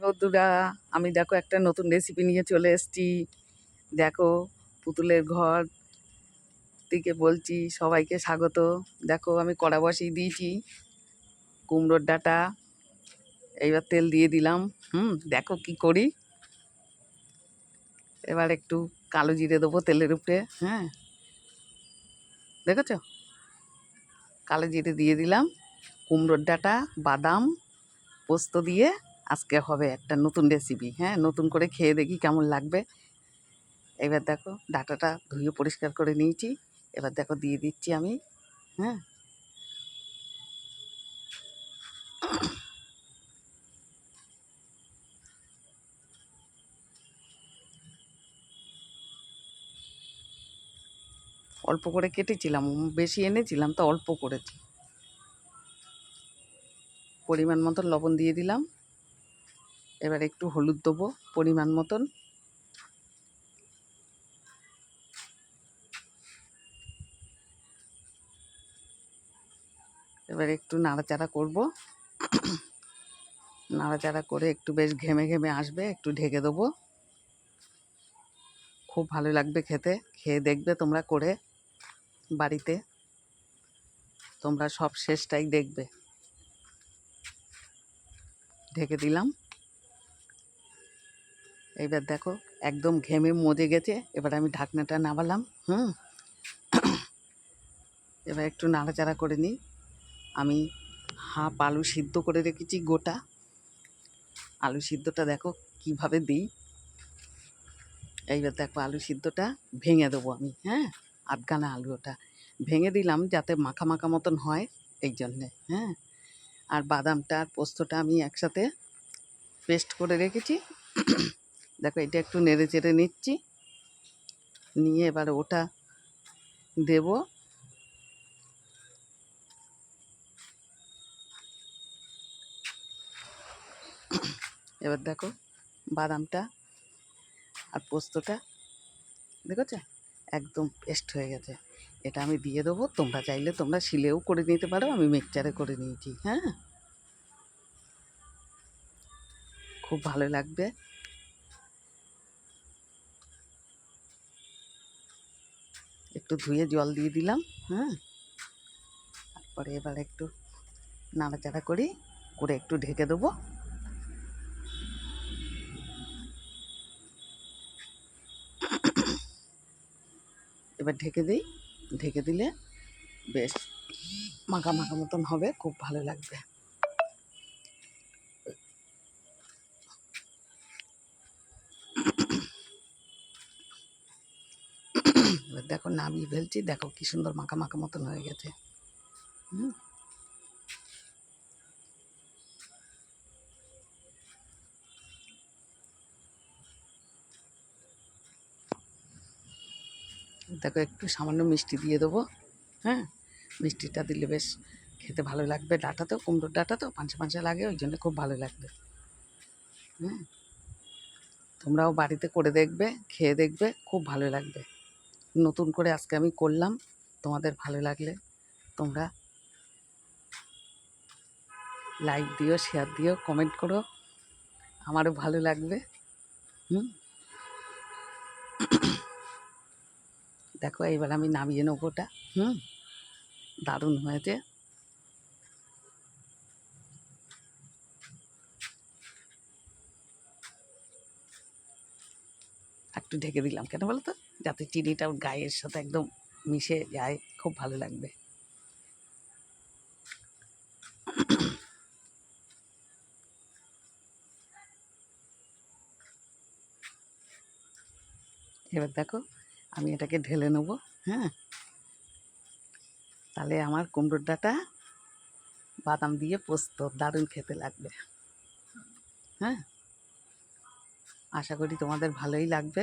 বন্ধুরা, আমি দেখো একটা নতুন রেসিপি নিয়ে চলে এসেছি। দেখো, পুতুলের ঘর থেকে বলছি, সবাইকে স্বাগত। দেখো, আমি কড়া বসিয়ে দিয়েছি, কুমড়োর ডাটা, এইবার তেল দিয়ে দিলাম। হুম, দেখো কি করি। এবার একটু কালো জিরে দেবো তেলের উপরে হ্যাঁ। দেখেছ? কালো জিরে দিয়ে দিলাম, কুমড়োর ডাটা, বাদাম, পোস্ত দিয়ে আজকে হবে একটা নতুন রেসিপি হ্যাঁ? নতুন করে খেয়ে দেখি কেমন লাগবে। এবার দেখো ডাটাটা ধুয়ে পরিষ্কার করে নিয়েছি। এবার দেখো দিয়ে দিচ্ছি আমি হ্যাঁ? অল্প করে কেটেছিলাম, বেশি এনেছিলাম তো অল্প করেছি। পরিমাণ মতো লবণ দিয়ে দিলাম। এবার একটু হলুদ দেবো পরিমাণ মতন। এবার একটু নাড়াচাড়া করব। নাড়াচাড়া করে একটু বেশ ঘেমে ঘেমে আসবে, একটু ঢেকে দেবো। খুব ভালো লাগবে খেতে, খেয়ে দেখবে তোমরা করে বাড়িতে। তোমরা সব শেষটাই দেখবে। ঢেকে দিলাম। এইবার দেখো, একদম ঘেমে মজে গেছে। এবার আমি ঢাকনাটা নামালাম, হুম? এবার একটু নাড়াচাড়া করে নিই। আমি হাফ আলু সিদ্ধ করে রেখেছি গোটা। আলু সিদ্ধটা দেখো কীভাবে দিই। এইবার দেখো আলু সিদ্ধটা ভেঙে দেবো আমি হ্যাঁ? আধগানা আলু ওটা। ভেঙে দিলাম যাতে মাখা মাখা মতন হয়, এই জন্যে হ্যাঁ? আর বাদামটা আর পোস্তটা আমি একসাথে পেস্ট করে রেখেছি। দেখো, এটা একটু নেড়ে চেড়ে নিচ্ছি। নিয়ে এবার ওটা দেব। এবার দেখো, বাদামটা আর পোস্তটা, দেখেছ? একদম পেস্ট হয়ে গেছে। এটা আমি দিয়ে দেবো, তোমরা চাইলে তোমরা শিলেও করে নিতে পারো, আমি মিক্সচারে করে নিয়েছি হ্যাঁ? খুব ভালো লাগবে। একটু ধুয়ে জল দিয়ে দিলাম হ্যাঁ? তারপরে এবার একটু নাড়াচাড়া করি, করে একটু ঢেকে দেবো। এবার ঢেকে দিই, ঢেকে দিলে বেশ মাখা মাখা মতন হবে, খুব ভালো লাগবে। এবার দেখো নামিয়ে ফেলছি, দেখো কি সুন্দর মাখা মাখা মতন হয়ে গেছে। হুম। দেখো একটু সামান্য মিষ্টি দিয়ে দেবো হ্যাঁ? মিষ্টিটা দিলে বেশ খেতে ভালো লাগবে ডাটা তো কুমড়োর ডাটা তো পাঁচে পাঁচা লাগে, ওই জন্য খুব ভালো লাগবে। হ্যাঁ তোমরাও বাড়িতে করে দেখবে, খেয়ে দেখবে, খুব ভালো লাগবে। নতুন করে আজকে আমি করলাম। তোমাদের ভালো লাগলে তোমরা লাইক দিও শেয়ার দিও কমেন্ট করো। আমারও ভালো লাগবে। হুম? দেখো, এইবার আমি নামিয়ে নেবোটা হুম? দারুণ হয়েছে। একটু ঢেকে দিলাম। কেন বলো তো যাতে চিনিটা ওর গায়ের সাথে একদম মিশে যায়, খুব ভালো লাগবে। এবার দেখো, আমি এটাকে ঢেলে নেব হ্যাঁ? তাহলে আমার কুমড়োর ডাটা বাদাম দিয়ে পোস্ত, দারুণ খেতে লাগবে। হ্যাঁ? আশা করি তোমাদের ভালোই লাগবে।